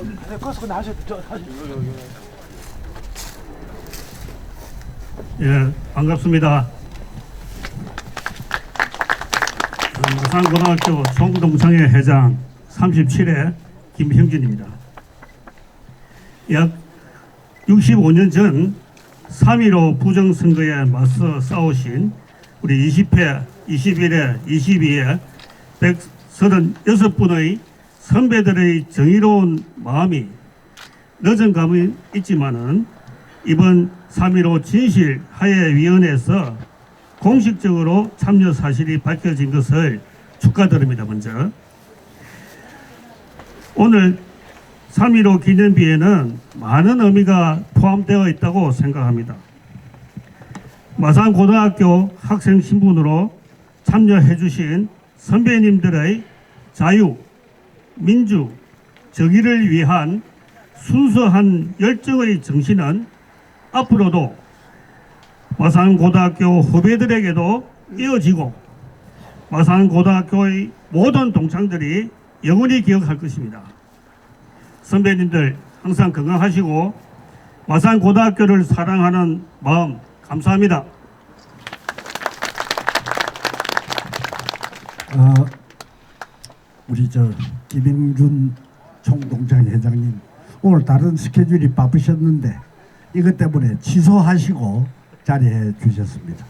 네, 거기서 하셔도 예, 반갑습니다. 마산고등학교 총동창회 회장 37회 김형진입니다. 약 65년 전 3.15 부정선거에 맞서 싸우신 우리 20회, 21회, 22회 136분의 선배들의 정의로운 마음이 늦은 감은 있지만은 이번 3.15 진실 하해위원회에서 공식적으로 참여 사실이 밝혀진 것을 축하드립니다. 먼저 오늘 3.15 기념비에는 많은 의미가 포함되어 있다고 생각합니다. 마산고등학교 학생 신분으로 참여해 주신 선배님들의 자유, 민주, 정의를 위한 순수한 열정의 정신은 앞으로도 마산고등학교 후배들에게도 이어지고 마산고등학교의 모든 동창들이 영원히 기억할 것입니다. 선배님들 항상 건강하시고 마산고등학교를 사랑하는 마음 감사합니다. 어, 우리 저 김영준 총동창 회장님 오늘 다른 스케줄이 바쁘셨는데 이것 때문에 취소하시고 자리해 주셨습니다.